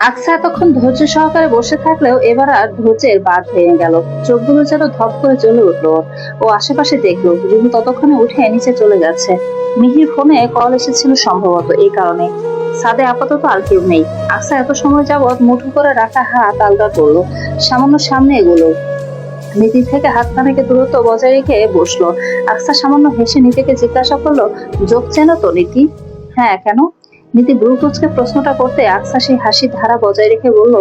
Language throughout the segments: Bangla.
আকসা এতক্ষণ ধৈর্য সহকারে বসে থাকলেও এবার আর ধৈর্যের বাদ ভেঙে গেল। চোখগুলো যেন ধপ করে জ্বলে উঠল। ও আশেপাশে দেখল, রিমু ততক্ষণে উঠে নিচে চলে গেছে মিহির ফোনে কল এসেছিল সম্ভবত এই কারণে। সাদে আপাতত আর কেউ নেই। আকসা এত সময় যাবৎ মুঠো করে রাখা হাত আলগা করল। সামান্য সামনে এগুলো। নীতি থেকে হাত খানাকে দূরত্ব বজায় রেখে বসল। আকসা সামান্য হেসে নীতিকে জিজ্ঞাসা করল যোগ চেনো তো নীতি হ্যাঁ কেন? নীতি ব্রুকুচকে প্রশ্নটা করতে আকসা সেই হাসির ধারা বজায় রেখে বলল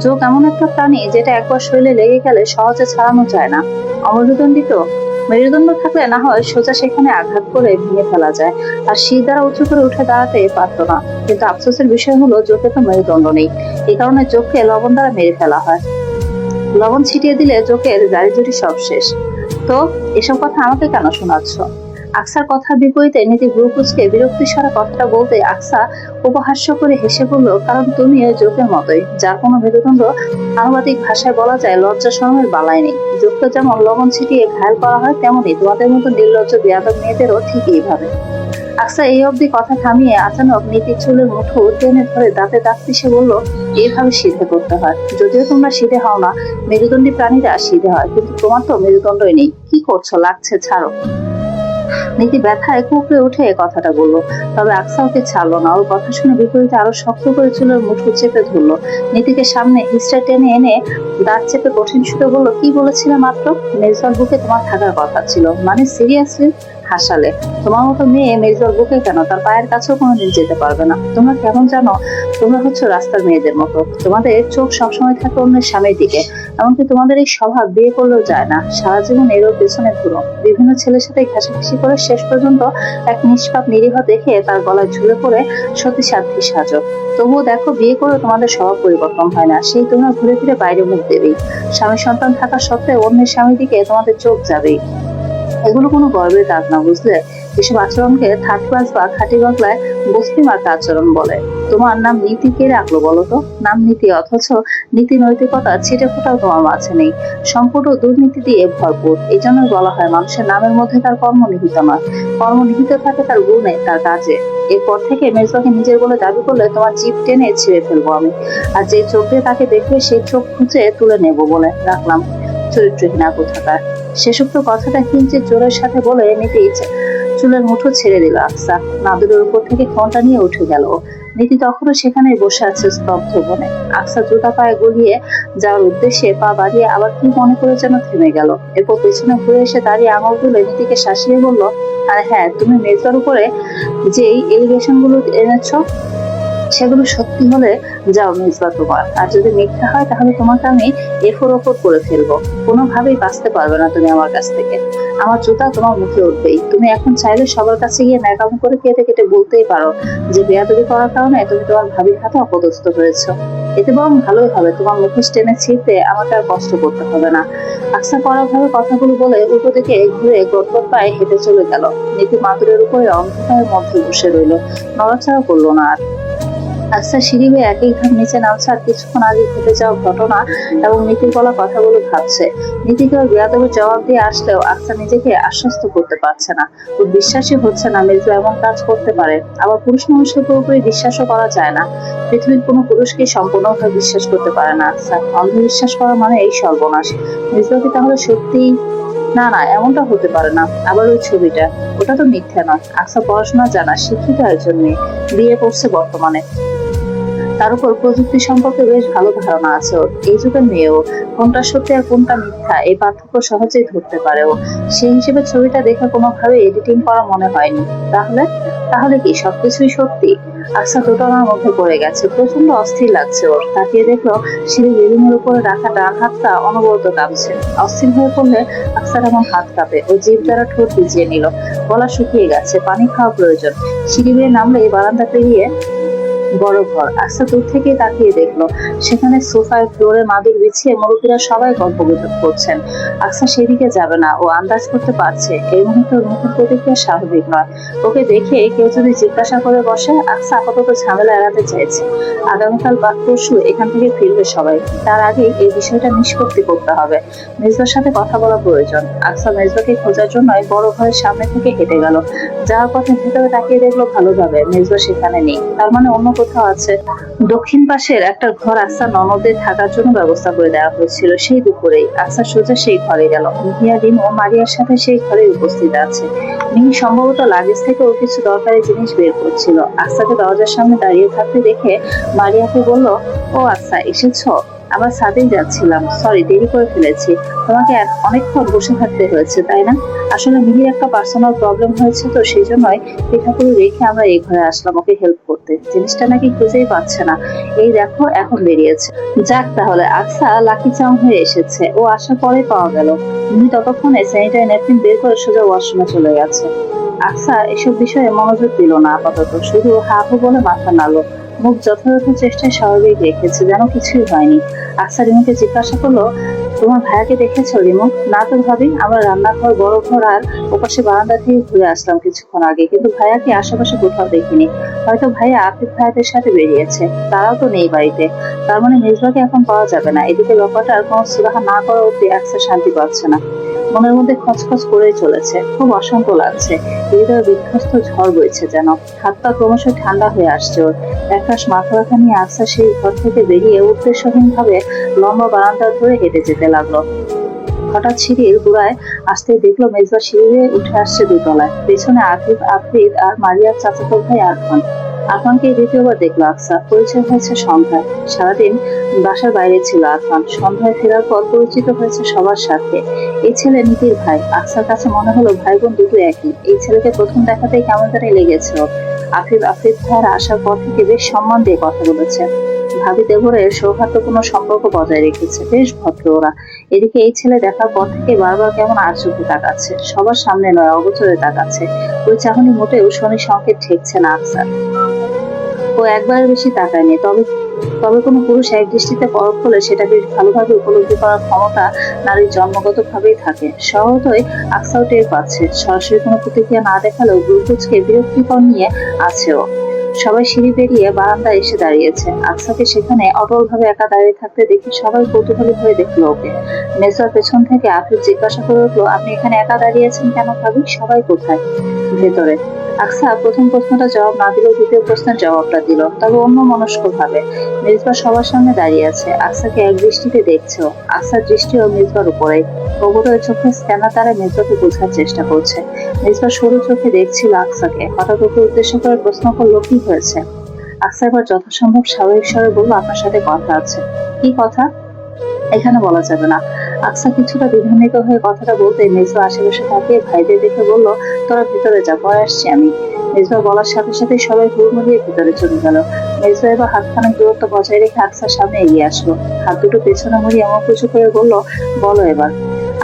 যোগ এমন একটা প্রাণী যেটা একবার শরীরে লেগে গেলে সহজে ছাড়ানো যায় না। অমরুদণ্ডী তো মেরুদণ্ড থাকলে না হয় সোজা সেখানে আঘাত করে ভেঙে ফেলা যায়। আর শি দ্বারা উঁচু করে উঠে দাঁড়াতে পারতো না। কিন্তু আফসোসের বিষয় হলো চোখে তো মেরুদণ্ড নেই। এ কারণে চোখকে লবণ দ্বারা মেরে ফেলা হয়। লবণ ছিটিয়ে দিলে চোখের জারিজুরি সব শেষ। তো, এসব কথা আমাকে কেন শোনাচ্ছ? আকসার কথার বিপরীতে নীতি গ্রুপুজকে বিরক্তি সরা কথাটা বলতে আকসা উপহাস্য করে হেসে বলল, কারণ তুমি যোগের মতোই, যার কোনো মেরুদণ্ড আনুপাতিক ভাষায় বলা যায় লজ্জা শরমের বালায় নেই। যোগকে যেমন লবণ ছিটিয়ে ঘায়ল করা হয় তেমনই তোমাদের মতো নির্লজ্জ বিয়াদব মেয়েদেরও ঠিক এইভাবে। আকসা এই অবধি কথা থামিয়ে আচানক নীতির চুলের মুঠো টেনে ধরে দাঁতে দাঁত পিষে বলল এইভাবে সিধে করতে হয়। যদিও তোমরা সিধে হও না, মেরুদণ্ডী প্রাণীরা সিধে হয়, কিন্তু তোমার তো মেরুদণ্ডই নেই। কি করছ? লাগছে, ছাড়ো। নীতি ব্যথায় কুকড়ে উঠে এ কথাটা বলল। তবে আকসা ওকে ছাড়লো না। ওর কথা শুনে বিপরীতে আরও শক্ত করে চুলের মুঠো চেপে ধরলো। নীতিকে সামনে হিস্টা টেনে এনে দাঁত চেপে কঠিন সুরে বলল, কি বলেছিলে মাত্র? মেজবার বুকে তোমার থাকার কথা ছিল। মানে সিরিয়াসলি হাসালে। তোমার মতো মেয়ে মেজর বুকে কেন? তার পায়ের কাছেও কোনোদিন যেতে পারবে না। তোমরা কেমন জানো? তোমরা হচ্ছে রাস্তার মেয়েদের মতো। তোমাদের চোখ সবসময় থাকে অন্যের স্বামীর দিকে। এমনকি তোমাদের এই স্বভাব বিয়ে করলেও যায় না। সারা জীবন এরও পেছনে ঘুরো। বিভিন্ন ছেলের সাথে ঘাসাঘাসি করে শেষ পর্যন্ত এক নিষ্পাপ নিরীহ দেখে তার গলায় ঝুলে পড়ে সতী সাধ্যি সাজো। তবুও দেখো, বিয়ে করে তোমাদের স্বভাব পরিবর্তন হয় না। সেই তোমরা ঘুরে ফিরে বাইরে মুখ দেবেই। স্বামী সন্তান থাকা সত্ত্বেও অন্যের স্বামীর দিকে তোমাদের চোখ যাবেই। এগুলো কোনো গর্বের কাজ না, বুঝলে? এসব আচরণকে থার্ড ক্লাস বা খাঁটি বাংলায় বস্তি মার্কা আচরণ বলে। তোমার নাম নীতি কে রাখল বলো তো? নাম নীতি অথচ নীতি নৈতিকতা ছিটে ফোটাও তোমার মাঝে নেই। সম্পূর্ণ দুর্নীতি দিয়ে ভরপুর। এই জন্যই বলা হয় মানুষের নামের মধ্যে তার কর্ম নিহিত নয় কর্ম নিহিত থাকে তার গুণে, তার কাজে। এরপর থেকে মেজবাকে নিজের বলে দাবি করলে তোমার জিপ টেনে ছিঁড়ে ফেলব আমি। আর যে চোখ দিয়ে তাকে দেখবে সেই চোখ খুঁজে তুলে নেব বলে রাখলাম। চরিত্রহীনা কোথাকার শেষোক্ত কথাটা কিঞ্চিত জোরের সাথে বলে নিতে ইচ্ছে। চুলের মুঠো ছেড়ে দিল আকসা নাদুরের উপর থেকে ফোনটা নিয়ে উঠে গেল। নীতি তখনও সেখানে বসে আছে স্তব্ধ বনে। আকসা জুতা পায়ে গলিয়ে যাওয়ার উদ্দেশ্যে পা বাড়িয়ে আবার কি মনে করে যেন থেমে গেল। এরপর পেছনে ঘুরে এসে দাঁড়িয়ে আঙুল তুলে নীতিকে শাসিয়ে বলল, আর হ্যাঁ তুমি মেজর উপরে যে এলিগেশনগুলো এনেছ সেগুলো সত্যি হলে যাও মিসবা তোমার। আর যদি মিথ্যা হয়, তাহলে তোমাকে আমি এফোর ওপর করে ফেলব। কোনোভাবেই বাঁচতে পারবে না তুমি আমার কাছ থেকে। আমার জুতা তোমার মুখে উঠবেই। তুমি এখন চাইলে সবার কাছে গিয়ে ন্যাকাম করে কেটে কেটে বলতেই পারো। যে বেয়াদবি করার কারণে তুমি তোমার ভাবির হাতে অপদস্থ হয়েছ। এতে বরং ভালোই হবে। তোমার মুখোশ টেনে ছিঁড়তে আমাকে আর কষ্ট করতে হবে না। আকসা করা ভাবে কথাগুলো বলে উল্টো দিকে ঘুরে গটগট পায়ে হেঁটে চলে গেল। নীতি মাদুরের উপরে অন্ধকারের মধ্যে বসে রইল। নড়াচড়া করল না আর। আচ্ছা সিঁড়ি একই ঘাট নিচে নামছে, আর কিছুক্ষণ আগে ঘটে যাওয়া ঘটনা এবং নীতির বলা কথাগুলো ভাবছে। নীতিকে বিয়াদবের জবাব দিয়ে আসলেও আকসা নিজেকে আশ্বস্ত করতে পারছে না। ওর বিশ্বাসই হচ্ছে না মির্জু এমন কাজ করতে পারে। আবার পুরুষ মানুষের পুরোপুরি বিশ্বাসও করা যায় না। পৃথিবীর কোনো পুরুষকে সম্পূর্ণভাবে বিশ্বাস করতে পারে না আকসা অন্ধবিশ্বাস করা মানে এই সর্বনাশ। মির্জু তাহলে সত্যি না না, এমনটা হতে পারে না। আবার ওই ছবিটা। ওটা তো মিথ্যা নয়। আকসা পড়াশোনা জানা, শিক্ষিত একজন মেয়ে। বিয়ে করছে বর্তমানে। তার উপর প্রযুক্তি সম্পর্কে বেশ ভালো ধারণা আছে এই যুগের মেয়েও, কোনটা সত্যি আর কোনটা মিথ্যা, এই পার্থক্য সহজেই ধরতে পারে সেই হিসেবে ছবিটা দেখে কোনোভাবে এডিটিং করা মনে হয়নি। তাহলে? তাহলে কি সবকিছুই সত্যি? আচ্ছা দোটানার মধ্যে পড়ে গেছে। প্রচণ্ড অস্থির লাগছে ওর। তাকিয়ে দেখল সিঁড়ি রেলিংয়ের উপরে রাখা ডান হাতটা অনবরত কাঁপছে। অস্থির হয়ে পড়লে আকসার এমন হাত কাঁপে। ও জিভ দ্বারা ঠোঁট ভিজিয়ে নিল। গলা শুকিয়ে গেছে। পানি খাওয়া প্রয়োজন। সিঁড়ি বেয়ে নামলে এই বারান্দা পেরিয়ে বড় ঘর। আচ্ছা দূর থেকে তাকিয়ে দেখল, সেখানে সোফায় ফ্লোরে মাদুর বিছিয়ে মুরব্বীরা সবাই গল্প গুজব করছেন। আচ্ছা সেদিকে যাবে না, ও আন্দাজ করতে পারছে। এই মুহূর্তে মুখের প্রতিক্রিয়া স্বাভাবিক নয়। ওকে দেখে কেউ যদি জিজ্ঞাসা করে বসে, আকসা আপাতত ঝামেলা এড়াতে চাইছে। আগামীকাল বা পরশু এখান থেকে ফিরবে সবাই। তার আগে এই বিষয়টা নিষ্পত্তি করতে হবে। মেজবার সাথে কথা বলা প্রয়োজন। আকসা মেজবাকে খোঁজার জন্য বড় ঘরের সামনে থেকে হেঁটে গেল। যাওয়ার পথে ভেতরে তাকিয়ে দেখল ভালোভাবে মেজবা সেখানে নেই। তার মানে অন্য কোথাও আছে। দক্ষিণ পাশের একটা ঘর আসার ননদের থাকার জন্য ব্যবস্থা করে দেওয়া হয়েছিল। সেই দুপুরেই আসার সোজা সেই ঘরে গেল। মিহিয়া ও মারিয়ার সাথে সেই ঘরে উপস্থিত আছে। মিহি সম্ভবত লাগেজ থেকে ও কিছু দরকারি জিনিস বের করছিল। আস্তাকে দরজার সামনে দাঁড়িয়ে থাকতে দেখে মারিয়াকে বলল, ও আচ্ছা এসেছ? আবার সাদেই যাচ্ছিলাম। সরি দেরি করে ফেলেছি। তোমাকে অনেকক্ষণ বসে থাকতে হয়েছে, তাই না? আসলে মিহির একটা পার্সোনাল প্রবলেম হয়েছে তো, সেই জন্যই পিঠাপুরি রেখে আমরা এই ঘরে আসলাম ওকে হেল্প করতে। জিনিসটা নাকি খুঁজেই পাচ্ছে না। এই দেখো, এখন বেরিয়েছে। যাক তাহলে আকসা লাকি চাম হয়ে এসেছে। ও আসার পরে পাওয়া গেল। মিহি ততক্ষণে স্যানিটারি ন্যাপকিন বের করে সোজা ওয়াশরুমে চলে গেছে। আকসা এসব বিষয়ে মনোযোগ দিল না, আপাতত। শুধু হা হু বলে মাথা নাড়লো। মুখ যথাযথ চেষ্টায় স্বাভাবিক রেখেছে, যেন কিছুই হয়নি। আকসা রিমুকে জিজ্ঞাসা করল, তোমার ভাইয়াকে দেখেছ রিমু? না তো ভাবি, আমরা রান্নাঘর, বড় ঘর আর ওপাশে বারান্দা থেকে ঘুরে আসলাম কিছুক্ষণ আগে, কিন্তু ভাইয়াকে আশেপাশে কোথাও দেখিনি। হয়তো ভাইয়া আফিফ ভাইয়াদের সাথে বেরিয়েছে, তারাও তো নেই বাড়িতে। তার মানে মিসবাকে এখন পাওয়া যাবে না। এদিকে ব্যাপারটা আর কোনো সুরাহা না করা অব্দি একসা শান্তি পাচ্ছে না। মনের মধ্যে খচখচ করেই চলেছে। খুব অশান্ত লাগছে। হৃদয় বিধ্বস্ত ঝড় বইছে যেন। হাত পা ক্রমশ ঠান্ডা হয়ে আসছে ওর। একরাশ মাথা ব্যথা নিয়ে আস্তা সেই ঘর থেকে বেরিয়ে উদ্দেশ্যহীন ভাবে লম্বা বারান্দা ধরে হেঁটে যেতে লাগল। হঠাৎ সিঁড়ির গোড়ায় আসতে দেখল মেজবা সিঁড়ি উঠে আসছে দুতলায়। পেছনে আফিফ আফরিদ আর মারিয়ার চাচাতো ভাই আরফান আরফানকে দ্বিতীয়বার দেখল আকসা পরিচয় হয়েছে সন্ধ্যায়। সারাদিন বাসার বাইরে ছিল আরফান সন্ধ্যায় ফেরার পর পরিচিত হয়েছে সবার সাথে। এই ছেলে নীতির ভাই। আকসার কাছে মনে হলো ভাই বোন দুটো একই। এই ছেলেকে প্রথম দেখাতেই কেমন জানি লেগেছে আফিফ আফরিদ ভাইয়ের আসার পর থেকে বেশ সম্মান দিয়ে কথা বলেছে ভাবি দেবরের সৌহার্দ্যপূর্ণ সম্পর্ক বজায় রেখেছে। বেশ ভদ্র ওরা। এদিকে এই ছেলে দেখার পর থেকে বারবার কেমন আশ্চর্য তাকাচ্ছে। সবার সামনে নয়, অগোচরে তাকাচ্ছে। ওই চাহনি মোটেও শনি সংকেত ঠেকছে না আকসার ও একবারের বেশি তাকায়নি তবে তবে কোনো পুরুষ এক দৃষ্টিতে পরখ হলে সেটা বেশ ভালোভাবে উপলব্ধি করার ক্ষমতা নারীর জন্মগত ভাবেই থাকে। সহজই আকসাও টের পাচ্ছে সরাসরি কোনো প্রতিক্রিয়া না দেখালেও গুরুকুচকে বিরক্তিকর নিয়ে আছেও। সবাই সিঁড়ি পেরিয়ে বারান্দায় এসে দাঁড়িয়েছে। আকসাকে সেখানে অটল ভাবে একা দাঁড়িয়ে থাকতে দেখে সবাই কৌতূহলী হয়ে দেখল ওকে। মেজর পেছন থেকে আফিফ জিজ্ঞাসা করে উঠল, আপনি এখানে একা দাঁড়িয়েছেন কেন ভাবি? সবাই কোথায়? ভেতরে। আকসা, প্রথম প্রশ্নটা জবাব না দিলেও দ্বিতীয় প্রশ্নের জবাবটা দিল। তবে অন্য মনস্ক ভাবে মেজবা সবার সামনে দাঁড়িয়ে আছে। আকসাকে এক দৃষ্টিতে দেখছে। ও। আকসার দৃষ্টিও মেজবার উপরে। অবরোধ চোখে স্ক্যানার দ্বারা মেজবাকে বোঝার চেষ্টা করছে। মেজবা সরু চোখে দেখছিল আকসাকে। হঠাৎ ওকে উদ্দেশ্য করে প্রশ্ন করল, কি হয়েছে? আকসা এবার যথাসম্ভব স্বাভাবিক স্বরে বলল, আপনার সাথে কথা আছে। কি কথা? এখানে বলা যাবে না। আকসা কিছুটা বিভ্রান্তিত হয়ে কথাটা বলতে মেজবা আশেপাশে তাকিয়ে ভাইদের দেখে বলল, তোরা ভিতরে যা, পরে আসছি আমি। মেজবা বলার সাথে সাথে সবাই হুড়মুড়িয়ে ভিতরে চলে গেল। মেজবা এবার হাতখানেক দূরত্ব বজায় রেখে আকসার সামনে এগিয়ে আসলো। হাত দুটো পেছনে মুড়িয়ে এমন কিছু করে বলল, বলো এবার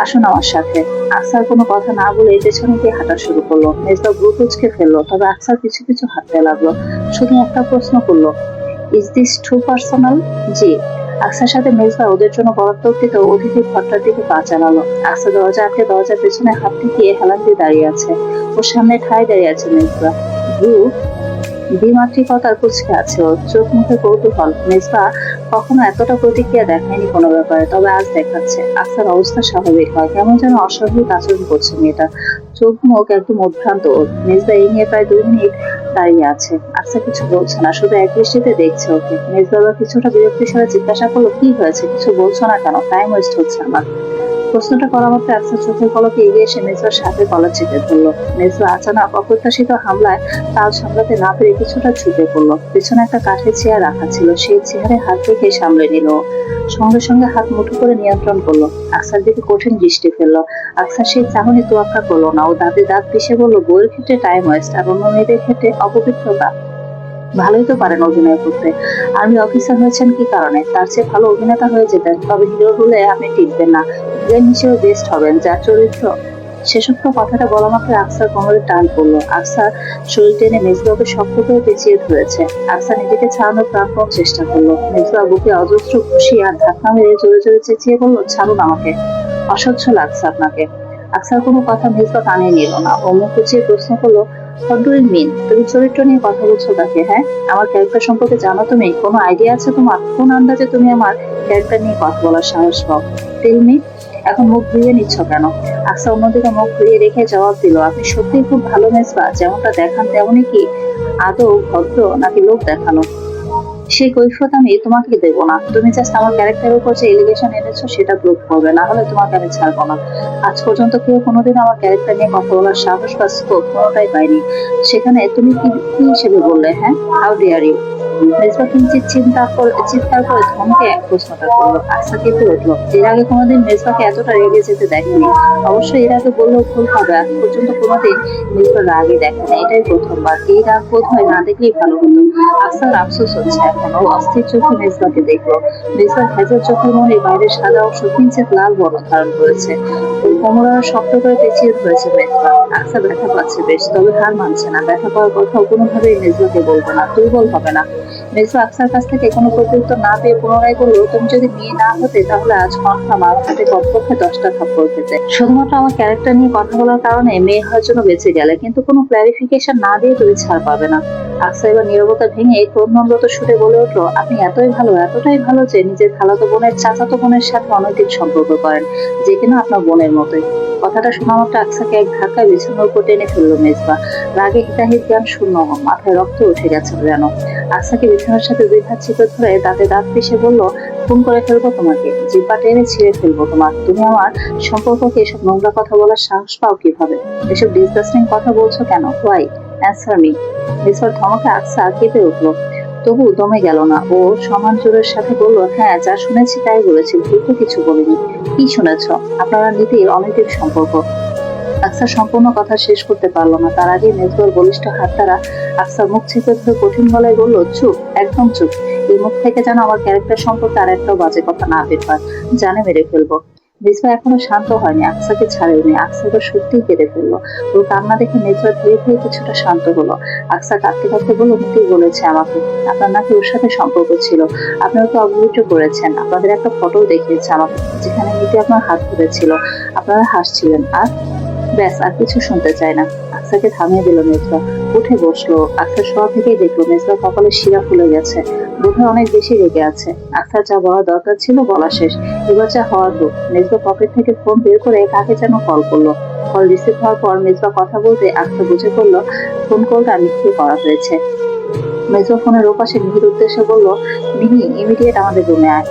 আসুন আমার সাথে। আকসার কোনো কথা না বলে পেছনে গিয়ে হাঁটা শুরু করল। মেজবা ব্রু কুচকে ফেলল, তবে আকসার পিছু পিছু হাঁটতে লাগল। শুধু একটা প্রশ্ন করল ইজ দিস টু পার্সোনাল জি। আকসার সাথে মেজবা ওদের জন্য বরাদ্দকৃত অতিথি ঘরটার দিকে পা চালালো। আকসা দরজা আটকে দরজার পেছনে হাত ঠেকিয়ে হেলান দিয়ে দাঁড়িয়ে আছে। ওর সামনে ঠায় দাঁড়িয়ে আছে মেজবা দ্বিমাত্রিকতার কুচকে আছে, ওর চোখ মুখে কৌতূহল। মেজবা কখনো এতটা প্রতিক্রিয়া দেখায়নি কোনো ব্যাপারে, তবে আজ দেখাচ্ছে। আকসার অবস্থা স্বাভাবিক হয়, কেমন যেন অস্বাভাবিক আচরণ করছে মেয়েটা। চোখ মুখ একদম উদ্ভ্রান্ত ওর। মেজবা এই নিয়ে প্রায় দুই মিনিট দাঁড়িয়ে আছে। আকসা কিছু বলছে না, শুধু এক দৃষ্টিতে দেখছে ওকে। মেজবাবা কিছুটা বিরক্তি স্বরে জিজ্ঞাসা করল, কি হয়েছে? কিছু বলছো না কেন? টাইম ওয়েস্ট হচ্ছে আমার। প্রশ্নটা করা মাত্র আকসা চোখের পলকে এগিয়ে এসে মেজবার সাথে গলা চেপে ধরলো মেজবা আচানক অপ্রত্যাশিত হামলায় তাল সামলাতে না পেরে কিছুটা ঝুঁকে পড়ল। পেছনে একটা কাঠের চেয়ার রাখা ছিল, সেই চেয়ারে হাত রেখে সামলে নিল। সঙ্গে সঙ্গে হাত মুঠো করে নিয়ন্ত্রণ করল। আকসার দিকে কঠিন দৃষ্টি ফেলল। আকসার সেই চাহনি তোয়াক্কা করল না ও দাঁতে দাঁত পিষে বলল বইয়ের ক্ষেত্রে টাইম ওয়েস্ট আর অন্য মেয়েদের ক্ষেত্রে অপবিত্রতা? ভালোই তো পারেন অভিনয় করতে। আর্মি অফিসার হয়েছেন কি কারণে? তার চেয়ে ভালো অভিনেতা হয়ে যেতেন, তবে হিরো হলে আপনি টিকবেন না। ভিলেন হিসেবে বেস্ট হবেন, যার চরিত্র। সেসব তো কথাটা বলা মাত্র আকসার কোমরে টান পড়ল। আকসার শরীর টেনে মেজবাকে শক্ত করে পেঁচিয়ে ধরেছে। আকসা নিজেকে ছাড়ানোর প্রাণপণ চেষ্টা করল। মেজবা বুকে অজস্র খুশি আর ধাক্কা মেরে জোরে জোরে চেঁচিয়ে বলল, ছাড়ুন আমাকে। অসহ্য লাগছে আপনাকে। আকসার কোনো কথা মেজবা কানে নিল না। ও মুখ কুচিয়ে প্রশ্ন করল ডু মিন, তুমি চরিত্র নিয়ে কথা বলছো তাকে হ্যাঁ? আমার ক্যারেক্টার সম্পর্কে জানো তুমি? কোনো আইডিয়া আছে তোমার? কোন আন্দাজে তুমি আমার ক্যারেক্টার নিয়ে কথা বলার সাহস পাও? টেল এখন মুখ ঘুরিয়ে নিচ্ছ কেন? আকসা অন্যদিকে মুখ ঘুরিয়ে রেখে জবাব দিল, আপনি সত্যিই খুব ভালো মেজবা, যেমনটা দেখান তেমনই কি আদৌ ভদ্র নাকি লোক দেখানো সেই কৈফত আমি তোমাকে দেবো না। তুমি জাস্ট আমার ক্যারেক্টারের উপর যে এলিগেশন এনেছো, সেটা প্রুভ করবে। না হলে তোমাকে আমি ছাড়বো না। আজ পর্যন্ত কেউ কোনোদিন আমার ক্যারেক্টার নিয়ে কথা বলার সাহস বা স্কোপ কোনোটাই পাইনি সেখানে তুমি কি কি হিসেবে বললে হ্যাঁ? হাউ ডিয়ার ইউ মেজবা কিঞ্চিত চিন্তা করে চিৎকার করে ধমকে এক প্রশ্নটা করল। আশা কেঁপে উঠল? এর আগে কোনোদিন মেজবাকে এতটা রেগে যেতে দেখেনি। অবশ্যই এর আগে বললেও ভুল হবে। আজ পর্যন্ত কোনোদিন মেজবা রাগে দেখেনি। এটাই প্রথমবার। এই রাগ বোধ হয় না দেখলেই ভালো হতো। আফসার আফসোস হচ্ছে। এখন অস্থির চোখে মেজবাকে দেখল। মেজবার ভেজা চোখের মনে বাইরে সাদা অংশ কিঞ্চিত লাল বর্ণ ধারণ করেছে। ওই কোমরা শক্ত করে পেঁচিয়ে ধরেছে মেজবা। আফসার ব্যথা পাচ্ছে বেশ, তবে হার মানছে না। ব্যথা পাওয়ার কথা কোনোভাবেই মেজবাকে বলব না, দুর্বল হবে না। মেজবা আকসার কাছ থেকে কোনো প্রত্যুত্তর না পেয়ে পুনরায় তুমি যদি মেয়ে না হতে, তাহলে আজ কনফার্ম আমার হাতে কমপক্ষে দশটা থাপ্পড় খেতে শুধুমাত্র আমার ক্যারেক্টার নিয়ে কথা বলার কারণে মেয়ে হওয়ার জন্য বেঁচে গেলে, কিন্তু কোনো ক্ল্যারিফিকেশন না দিয়ে তুমি ছাড় পাবে না। আকসা এবার নীরবতা ভেঙে সুরে বলে উঠল, আপনি এতই ভালো, এতটাই ভালো যে নিজের খালাতো বোনের চাচাতো বোনের সাথে অনৈতিক সম্পর্ক করেন, যে কিনা আপনার বোনের মতোই। কথাটা শোনা মাত্র আকসাকে এক ধাক্কায় বিছানার উপর টেনে ফেলল মেজবা। রাগে হিতাহিত জ্ঞান শূন্য, মাথায় রক্ত উঠে গেছে যেন। আকসাকে বিছানার সাথে দুই হাত চিপে ধরে দাঁতে দাঁত পিষে বলল, খুন করে ফেলব তোমাকে জিপা টেনে ছিঁড়ে ফেলব তোমার তুমি আমার সম্পর্ককে এসব নোংরা কথা বলার সাহস পাও কীভাবে? এসব ডিসগাস্টিং কথা বলছো কেন? হোয়াই অ্যান্সার মি মিসর ধমকে আকসা কেঁপে উঠল। তবু দমে গেল না। ও সমান জোরের সাথে বলল হ্যাঁ যা শুনেছি তাই বলেছি, ভুল তো কিছু বলিনি। কি শুনেছ? আপনারা নীতির অনৈতিক সম্পর্ক। আকসা সম্পূর্ণ কথা শেষ করতে পারল না। তার আগে মেজবর বলিষ্ঠ হাত দ্বারা আকসা মুখ চেপে ধরে কঠিন গলায় বলল, চুপ, একদম চুপ। এই মুখ থেকে যেন আমার ক্যারেক্টার সম্পর্কে আর একটাও বাজে কথা না বের হয়। জানে মেরে ফেলব। মেজবা এখনও শান্ত হয়নি আকসাকে ছাড়েনি আকসা এবার সত্যিই কেঁদে ফেলল। ওর কান্না দেখে মেজবা ধীরে ধীরে কিছুটা শান্ত হলো। আকসা কাঁদতে কাঁদতে বলল নীতি বলেছে আমাকে। আপনার নাকি ওর সাথে সম্পর্ক ছিল। আপনি ওকে অবহিত করেছেন। আপনাদের একটা ফটো দেখিয়েছে আমাকে, যেখানে নীতি আপনার হাত ধরেছিল। আপনারা হাসছিলেন, আর ব্যাস, আর কিছু শুনতে চায় না। আকসাকে থামিয়ে দিল মেজবা। উঠে বসল। আকসার শোয়া থেকেই দেখল মেজবা কপালে শিরা ফুলে গেছে। বোধহয় অনেক বেশি রেগে আছে। আকসার যা বলা দরকার ছিল বলা শেষ। এবার যা হওয়ার হোক, মেজবা পকেট থেকে ফোন বের করে কাকে যেন কল করল। কল রিসিভ হওয়ার পর মেজবা কথা বলতে আকসা বুঝে পড়ল, ফোন কলটা মিথ্যে করা হয়েছে। মেজবা ফোনের ওপাশে মিহির উদ্দেশ্যে বলল মিহি ইমিডিয়েট আমাদের রুমে আয়।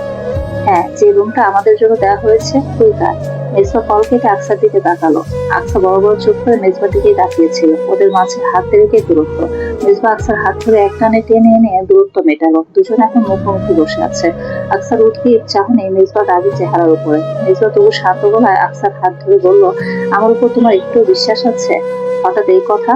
হ্যাঁ যে রুমটা আমাদের জন্য দেওয়া হয়েছে তুই তার। মেজবা কল কেটে আকসার দিকে তাকালো। আকসা বড় বড় চোখ করে মেজবার দিকেই তাকিয়েছিল। ওদের মাঝে হাত রেখে দূরত্ব। মেজবা আকসার হাত ধরে এক টানে টেনে এনে দূরত্ব মেটালো। দুজন এখন মুখোমুখি বসে আছে। আকসার উদ্ভিদ চাহনি মেজবা দাবি চেহারার উপরে। মেজবা তবু শান্ত গলায় আকসার হাত ধরে বলল, আমার উপর তোমার একটু বিশ্বাস আছে? হঠাৎ এই কথা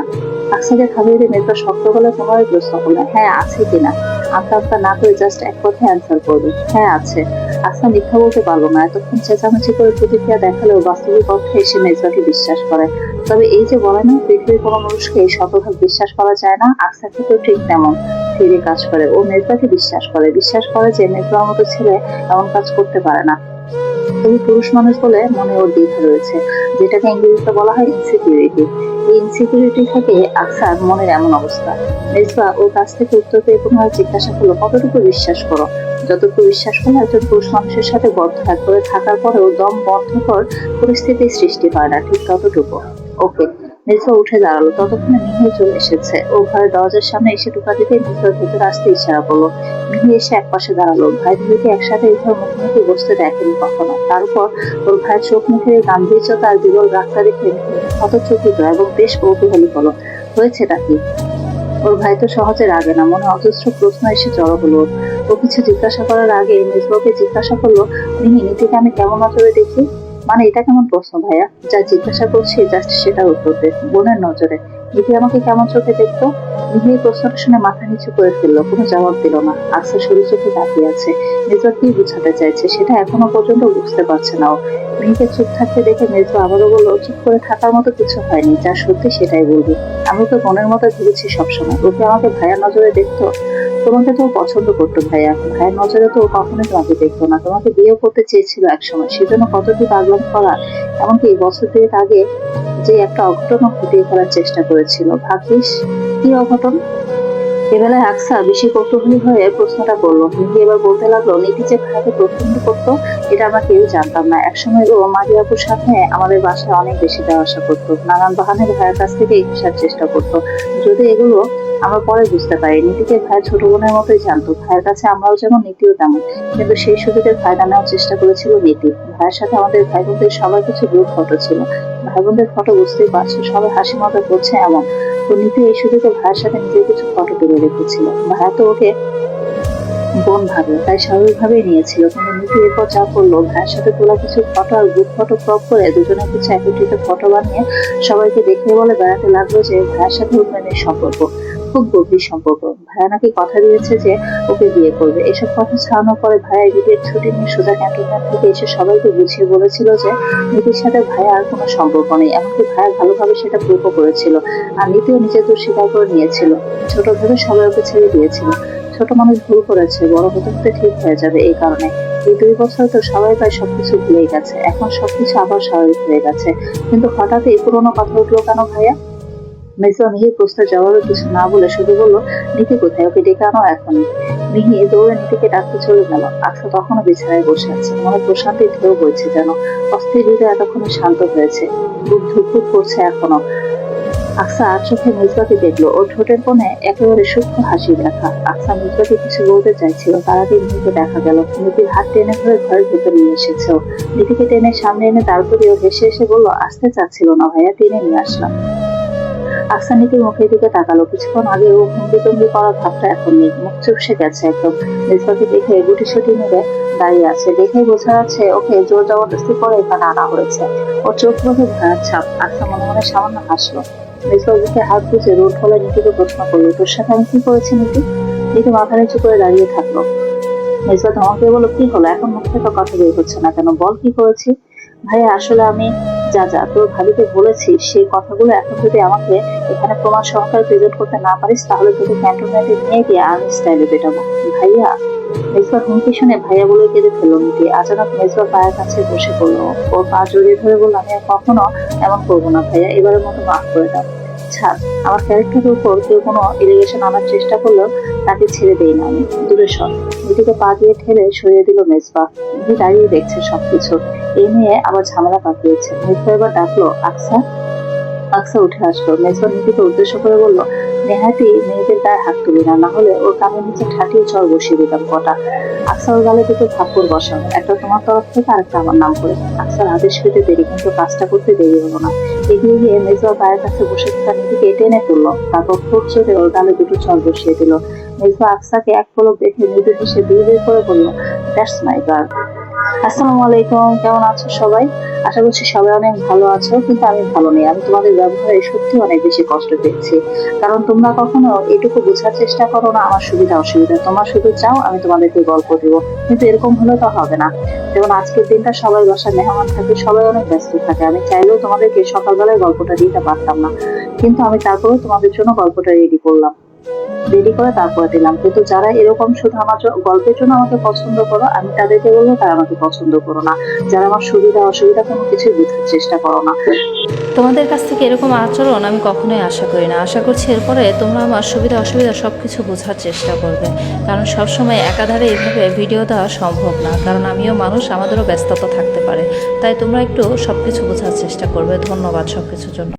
আকসাকে থামিয়ে দিয়ে মেজবা শক্ত গলায় পুনরায় প্রশ্ন করলেন হ্যাঁ আছে কিনা? আমতা আমতা না করে জাস্ট এক কথায় অ্যান্সার করবে হ্যাঁ আছে। আসাম মিথ্যা বলতে পারব না। এতক্ষণ চেঁচামেচি করে প্রতিক্রিয়া দেখালেও বাস্তবিক অর্থে এসে মেজবাকে বিশ্বাস করে। তবে এই যে বলে না পৃথিবীর কোনো মানুষকে শতভাগ বিশ্বাস করা যায় না। আকসার ক্ষেত্রে ঠিক তেমন। ফিরে কাজ করে। ও মেজবাকে বিশ্বাস করে। বিশ্বাস করে যে মেজবার মতো ছেলে এমন কাজ করতে পারে না। তবু পুরুষ মানুষ বলে মনে ওর দ্বিধা রয়েছে। যেটাকে ইংরেজিতে বলা হয় ইনসিকিউরিটি এই ইনসিকিউরিটি থেকে আসার মনের এমন অবস্থা। মেজবা ওর কাছ থেকে উত্তর পেয়ে পুনরায় জিজ্ঞাসা করল, কতটুকু বিশ্বাস করো? যতটুকু বিশ্বাস করো একজন পুরুষ মানুষের সাথে বদ্ধ করে থাকার পরেও দম বদ্ধকর পরিস্থিতির সৃষ্টি হয় না। ঠিক ততটুকু। ওকে। মেজবা উঠে দাঁড়াল। ততক্ষণে মিহি চলে এসেছে। ও ঘরের দরজার সামনে এসে ঢোকা দিতে মেজবার ভেতরে আসতে ইশারা করল। মিহি এসে এক পাশে দাঁড়াল। ভাই ভাইকে একসাথে এভাবে মুখোমুখি বসতে দেখেনি কখনো। তারপর ওর ভাইয়ের চোখ মুখের গাম্ভীর্যতা আর বিরল রাগটা দেখে হতচকিত এবং বেশ কৌতূহলী হলো। হয়েছেটা কি? ওর ভাই তো সহজে রাগে না। মনে অজস্র প্রশ্ন এসে জড়ো হলো। ও কিছু জিজ্ঞাসা করার আগে মেজবাকে জিজ্ঞাসা করল, মিহি, নীতিকে আমি কেমন নজরে দেখি? মানে এটা কেমন প্রশ্ন ভাইয়া? যা জিজ্ঞাসা করছি জাস্ট সেটার উত্তর দে, বোনের নজরে। নীতি আমাকে কেমন চোখে দেখতো? মিহি প্রশ্নটা শুনে মাথা নিচু করে ফেলল, কোনো জবাব দিল না। আজকে সরু চোখে তাকিয়ে আছে মেজবা কি বুঝাতে চাইছে সেটা এখনও পর্যন্ত বুঝতে পারছে না ও। মেয়েকে চুপ থাকতে দেখে মেজবা আবারও বলল, চুপ করে থাকার মতো কিছু হয়নি, যা সত্যি সেটাই বলবি। আমি তো মনের মতো ভেবেছি সবসময়। ওকে আমাকে ভাইয়ার নজরে দেখতো তোমাকে তো পছন্দ করতো ভাইয়া। ভাইয়ের নজরে তো কখনোই তোমাকে দেখতো না। তোমাকে বিয়ে করতে চেয়েছিল একসময়। সেজন্য কতটি পাগলাম করা, এমনকি এই বছর দুয়েক আগে যে একটা অঘটন ঘটিয়ে ফেলার চেষ্টা করেছিল। ভাগ্যিস কি অঘটন? এবেলায় আকসা বেশি কৌতূহলী হয়ে প্রশ্নটা করল। নীতি এবার বলতে লাগল, নীতি যে ভাইকে প্রতিবন্ধ করতো, এটা আমরা কেউ জানতাম না। একসময় ও মারিয়াপুর সাথে আমাদের বাসায় অনেক বেশি যাওয়া আসা করতো। নানান বাহানে ভাইয়ের কাছ থেকে ঘেসার চেষ্টা করতো। যদি এগুলো আমরা পরে বুঝতে পারি। নীতিকে ভাইয়ের ছোট বোনের মতোই জানতো। ভাইয়ের কাছে আমরাও যেমন নীতিও তেমন। কিন্তু সেই সুযোগের ফায়দা নেওয়ার চেষ্টা করেছিল নীতি। ভাইয়ের সাথে আমাদের ভাই বোনদের সবার কিছু গ্রুপ ফটো ছিল। ভাই বোনদের ফটো বুঝতেই পারছ, সবাই হাসি মজা করছে এমন। তো নীতি এই সুযোগে ভাইয়ের সাথে নিজের কিছু ফটো তুলে রেখেছিল। ভাইয়া তো ওকে বোন ভাবে, তাই স্বাভাবিকভাবেই নিয়েছিল। কিন্তু নীতি এরপর যা করল, ভাইয়ের সাথে তোলা কিছু ফটো আর গ্রুপ ফটো ক্রপ করে দুজনে কিছু একত্রিত ফটো বানিয়ে সবাইকে দেখিয়ে বলে বেড়াতে লাগল যে ভাইয়ের সাথে মেয়ের সম্পর্ক, খুব গভীর সম্পর্ক। ভাইয়া নাকি কথা দিয়েছে যে ওকে বিয়ে করবে। এসব কথা ছাড়ানোর পরে ভাইয়া বিয়ের ছুটি নিয়ে সোজা ক্যান্টনমেন্ট থেকে এসে সবাইকে বুঝিয়ে বলেছিল যে নীতির সাথে ভাইয়া আর কোনো সম্পর্ক নেই, এমনকি ভাইয়া ভালোভাবে সেটা প্রুফও করেছিল আর নীতিও নিজের দোষ স্বীকার করে নিয়েছিল। ছোট ভেবে সবাই ওকে ছেড়ে দিয়েছিল। ছোট মানুষ ভুল করেছে, বড় হতে হতে ঠিক হয়ে যাবে এই কারণে। এই দুই বছর তো সবাই প্রায় সবকিছু ভুলে গেছে। এখন সবকিছু আবার স্বাভাবিক হয়ে গেছে। কিন্তু হঠাৎ এই পুরোনো কথা উঠল কেন ভাইয়া? মেসা মিহির প্রশ্নের জবাবে কিছু না বলে শুধু বলল নীতি কোথায়? ওকে ডেকে আনো এখনই। মিহি দৌড়ে নীতিকে ডাকতে চলে গেল। আচ্ছা তখনও বিছানায় বসে আছে। মনে প্রশান্তির ঢেউ বইছে যেন। অস্থির হৃদয় এতক্ষণে শান্ত হয়েছে। বুক ধুকধুক করছে এখনও। আকসা আর চোখে মেজবাকে দেখল। ওর ঠোঁটের কোণে একেবারে সূক্ষ্ম হাসি দেখা আকসা মেজবাকে কিছু বলতে চাইছিল। তার আগে নীতিকে দেখা গেল। নীতির হাত টেনে ধরে ঘরের ভেতর নিয়ে এসেছে। নীতিকে টেনে সামনে এনে তারপরে ও হেসে এসে বলল, আসতে চাচ্ছিল না ভাইয়া, টেনে নিয়ে আসলাম। আকসা নীতির মুখের দিকে তাকালো। কিছুক্ষণ আগে ও ভঙ্গি টঙ্গি করা ভাবটা এখন নেই। মুখ চুপসে গেছে একদম। মেজবাকে দেখে গুটি সুটি নেবে দাঁড়িয়ে আছে। দেখে বোঝা যাচ্ছে, ওকে জোর জবরদস্তি করে এখানে আনা হয়েছে। ওর চোখ মুখে ভয়ার ছাপ। আকসা মনে মনে সামান্য হাসলো। মেজবাবুকে হাত বুঝে রোড হলে নীতিকে প্রশ্ন করল, তোর সাথে আমি কি করেছি নীতি নীতি মাথা নিচু করে দাঁড়িয়ে থাকল। মেজবা ধমকে বলো কি হলো? এখন মুখ থেকে কথা বের হচ্ছে না কেন? বল কি করেছি? ভাইয়া, আসলে আমি যা যা, তোর ভাবিকে বলেছি, সেই কথাগুলো এখন যদি আমাকে এখানে প্রমাণ সহকারে প্রেজেন্ট করতে না পারিস, তাহলে তোকে ক্যান্টনমেন্টে নিয়ে গিয়ে আর্মি স্টাইলে পেটাবো। ভাইয়া মেজবার হুমকি শুনে ভাইয়া বলে কেঁদে ফেলল নিতে আচানক মেজবার পায়ের কাছে বসে পড়ল। ওর পা জড়িয়ে ধরে বলল, আমি আর কখনো এমন করব না ভাইয়া, এবারের মতো মাফ করে দাও। ছাড় আমার ক্যারেক্টারের উপর কেউ কোনো ইরিগেশন আনার চেষ্টা করল তাকে ছেড়ে দেই না আমি। দূরে সর। দুটিকে পা দিয়ে ঠেলে সরিয়ে দিল মেজবা। দাঁড়িয়ে দেখছে সবকিছু। এই নিয়ে আবার ঝামেলা পাকিয়েছে। মেজবা এবার ডাকলো, আকসা আকসা উঠে আসলো। মেজবা নীতিকে উদ্দেশ্য করে বলল, নেহাতি মেয়েদের গায়ে হাত তুলি না না হলে ওর কানের নিচে ঠাটিয়ে চর বসিয়ে দিতাম কটা। আকসা ওর গালে দুটো থাপ্পড় বসানো একটা তোমার তরফ থেকে আরেকটা আমার নাম করে। আকসার আদেশ পেতে দেরি, কিন্তু কাজটা করতে দেরি হলো না। এগিয়ে গিয়ে মেজবা পায়ের কাছে বসে থাকা নীতিকে টেনে তুললো। তারপর খুব জোরে ওর গালে দুটো চর বসিয়ে দিল। মেজবা আকসাকে এক পলক দেখে মৃদু হেসে বিয়ে করে বলল দ্যাটস মাই গার্ল আসসালামু আলাইকুম, কেমন আছো সবাই? আশা করছি সবাই অনেক ভালো আছো, কিন্তু আমি ভালো নেই। আমি তোমাদের ব্যবহারে সত্যি অনেক বেশি কষ্ট পেয়েছি। কারণ তোমরা কখনো এটুকু বোঝার চেষ্টা করো না, আমার সুবিধা অসুবিধা। তোমার শুধু চাও, আমি তোমাদেরকে গল্প দিব। কিন্তু এরকম হলে তো হবে না। যেমন আজকের দিনটা সবাই বাসায় মেহমান থাকে, সবাই অনেক ব্যস্ত থাকে। আমি চাইলেও তোমাদেরকে সকালবেলায় গল্পটা দিতে পারতাম না। কিন্তু আমি তারপরেও তোমাদের জন্য গল্পটা রেডি করলাম। রেডি করে তারপরে দিলাম। কিন্তু যারা এরকম শুধু আমার গল্পের জন্য আমাকে পছন্দ করো, আমি তাদেরকে বলব তারা আমাকে পছন্দ করো না। যারা আমার সুবিধা, অসুবিধা কোনো কিছু বোঝার চেষ্টা করো না। তোমাদের কাছ থেকে এরকম আচরণ আমি কখনোই আশা করি না। আশা করছি এরপরে তোমরা আমার সুবিধা, অসুবিধা সব কিছু বোঝার চেষ্টা করবে। কারণ সবসময় একাধারে এইভাবে ভিডিও দেওয়া সম্ভব না। কারণ আমিও মানুষ, আমাদেরও ব্যস্ততা থাকতে পারে। তাই তোমরা একটু সব কিছু বোঝার চেষ্টা করবে। ধন্যবাদ সব কিছুর জন্য।